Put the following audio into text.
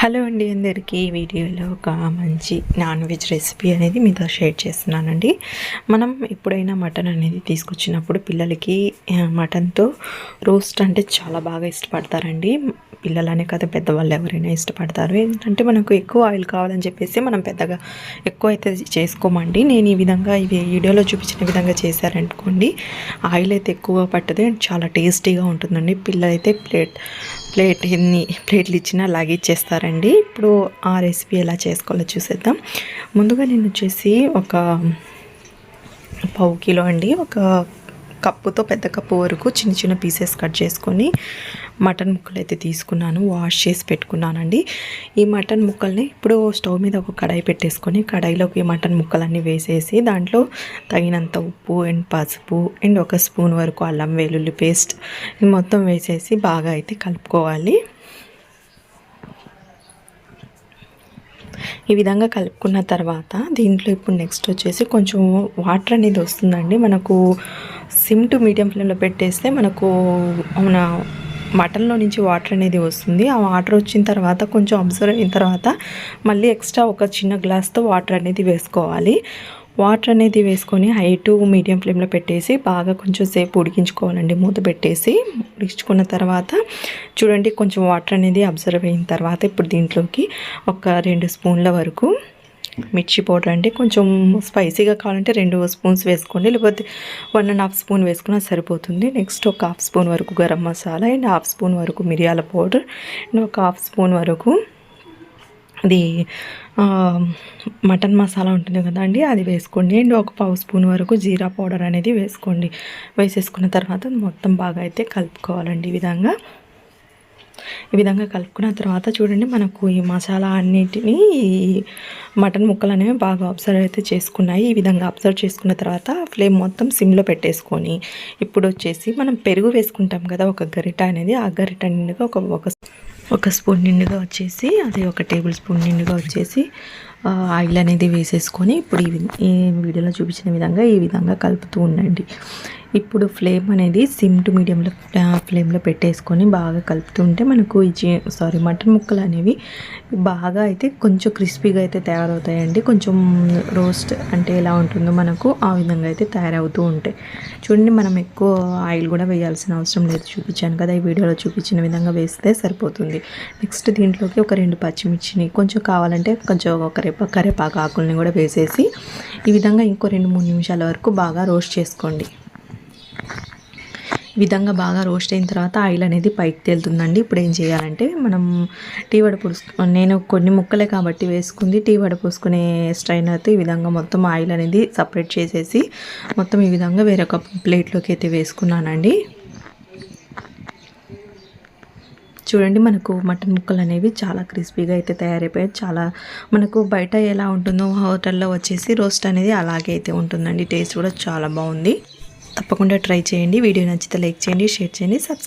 Hello అండి అందరికీ ఈ వీడియోలో ఒక మంచి నాన్ వెజ్ రెసిపీ అనేది మీతో షేర్ చేస్తున్నానండి. మనం ఎప్పుడైనా మటన్ అనేది తీసుకొచ్చినప్పుడు పిల్లలకి మటన్తో రోస్ట్ అంటే చాలా బాగా ఇష్టపడతారండి. పిల్లలనే కదా పెద్దవాళ్ళు ఎవరైనా ఇష్టపడతారు. ఏంటంటే మనకు ఎక్కువ ఆయిల్ కావాలని చెప్పేసి మనం పెద్దగా ఎక్కువ అయితే చేసుకోమండి. నేను ఈ విధంగా ఇవి వీడియోలో చూపించిన విధంగా చేశారనుకోండి ఆయిల్ అయితే ఎక్కువ పట్టదు. అండ్ చాలా టేస్టీగా ఉంటుందండి. పిల్లలైతే ప్లేట్ ప్లేట్ ఎన్ని ప్లేట్లు ఇచ్చినా అలాగే ఇచ్చేస్తారండి. ఇప్పుడు ఆ రెసిపీ ఎలా చేసుకోవాలో చూసేద్దాం. ముందుగా నేను వచ్చేసి ఒక పావు కిలో అండి. ఒక కప్పుతో పెద్ద కప్పు వరకు చిన్న చిన్న పీసెస్ కట్ చేసుకొని మటన్ ముక్కలు అయితే తీసుకున్నాను వాష్ చేసి పెట్టుకున్నానండి. ఈ మటన్ ముక్కల్ని ఇప్పుడు స్టవ్ మీద ఒక కడాయి పెట్టేసుకొని కడాయిలోకి మటన్ ముక్కలన్నీ వేసేసి దాంట్లో తగినంత ఉప్పు అండ్ పసుపు అండ్ ఒక స్పూన్ వరకు అల్లం వెల్లుల్లి పేస్ట్ మొత్తం వేసేసి బాగా అయితే కలుపుకోవాలి. ఈ విధంగా కలుపుకున్న తర్వాత దీంట్లో ఇప్పుడు నెక్స్ట్ వచ్చేసి కొంచెం వాటర్ అనేది వస్తుందండి. మనకు సిమ్ టు మీడియం ఫ్లేమ్లో పెట్టేస్తే మనకు మన మటన్లో నుంచి వాటర్ అనేది వస్తుంది. ఆ వాటర్ వచ్చిన తర్వాత కొంచెం అబ్జర్వ్ అయిన తర్వాత మళ్ళీ ఎక్స్ట్రా ఒక చిన్న గ్లాస్తో వాటర్ అనేది వేసుకోవాలి. వాటర్ అనేది వేసుకొని హై టు మీడియం ఫ్లేమ్లో పెట్టేసి బాగా కొంచెం సేపు ఉడికించుకోవాలండి. మూత పెట్టేసి ఉడికించుకున్న తర్వాత చూడండి కొంచెం వాటర్ అనేది అబ్జర్వ్ అయిన తర్వాత ఇప్పుడు దీంట్లోకి ఒక రెండు స్పూన్ల వరకు మిర్చి పౌడర్ అండి. కొంచెం స్పైసీగా కావాలంటే రెండు స్పూన్స్ వేసుకోండి. లేకపోతే వన్ అండ్ హాఫ్ స్పూన్ వేసుకున్నా సరిపోతుంది. నెక్స్ట్ ఒక హాఫ్ స్పూన్ వరకు garam masala and half spoon వరకు మిరియాల పౌడర్ అండ్ ఒక హాఫ్ స్పూన్ వరకు అది మటన్ మసాలా ఉంటుంది కదండి అది వేసుకోండి. అండ్ ఒక పావు స్పూన్ వరకు జీరా పౌడర్ అనేది వేసుకోండి. వేసేసుకున్న తర్వాత మొత్తం బాగా అయితే కలుపుకోవాలండి ఈ విధంగా. ఈ విధంగా కలుపుకున్న తర్వాత చూడండి మనకు ఈ మసాలా అన్నిటినీ మటన్ ముక్కలు అనేవి బాగా అబ్జర్వ్ అయితే చేసుకున్నాయి. ఈ విధంగా అబ్జర్వ్ చేసుకున్న తర్వాత ఫ్లేమ్ మొత్తం సిమ్లో పెట్టేసుకొని ఇప్పుడు వచ్చేసి మనం పెరుగు వేసుకుంటాం కదా ఒక గరిట అనేది. ఆ గరిట నిండుగా ఒక ఒక ఒక స్పూన్ నిండుగా వచ్చేసి అది ఒక టేబుల్ స్పూన్ నిండుగా వచ్చేసి ఆయిల్ అనేది వేసేసుకొని ఇప్పుడు ఈ వీడియోలో చూపించిన విధంగా ఈ విధంగా కలుపుతూ ఉండండి. ఇప్పుడు ఫ్లేమ్ అనేది సిమ్ టు మీడియంలో ఫ్లేమ్లో పెట్టేసుకొని బాగా కలుపుతుంటే మనకు ఈ సారీ మటన్ ముక్కలు అనేవి బాగా అయితే కొంచెం క్రిస్పీగా అయితే తయారవుతాయండి. కొంచెం రోస్ట్ అంటే ఎలా ఉంటుందో మనకు ఆ విధంగా అయితే తయారవుతూ ఉంటాయి. చూడండి మనం ఎక్కువ ఆయిల్ కూడా వేయాల్సిన అవసరం లేదు. చూపించాను కదా ఈ వీడియోలో చూపించిన విధంగా వేస్తే సరిపోతుంది. నెక్స్ట్ దీంట్లోకి ఒక రెండు పచ్చిమిర్చిని కొంచెం కావాలంటే కొంచెం ఒక రేప కరేపాకు ఆకుల్ని కూడా వేసేసి ఈ విధంగా ఇంకో రెండు మూడు నిమిషాల వరకు బాగా రోస్ట్ చేసుకోండి. విధంగా బాగా రోస్ట్ అయిన తర్వాత ఆయిల్ అనేది పైకి తేలుతుందండి. ఇప్పుడు ఏం చేయాలంటే మనం టీ వడ పులుసు నేను కొన్ని ముక్కలే కాబట్టి వేసుకుంది టీ వడ పోసుకునే స్ట్రైనర్తో ఈ విధంగా మొత్తం ఆయిల్ అనేది సపరేట్ చేసేసి మొత్తం ఈ విధంగా వేరొక ప్లేట్లోకి అయితే వేసుకున్నానండి. చూడండి మనకు మటన్ ముక్కలు అనేవి చాలా క్రిస్పీగా అయితే తయారైపోయాయి. చాలా మనకు బయట ఎలా ఉంటుందో హోటల్లో వచ్చేసి రోస్ట్ అనేది అలాగే అయితే ఉంటుందండి. టేస్ట్ కూడా చాలా బాగుంది. తప్పకుండా ట్రై చేయండి. వీడియో నచ్చితే లైక్ చేయండి షేర్ చేయండి సబ్స్క్రైబ్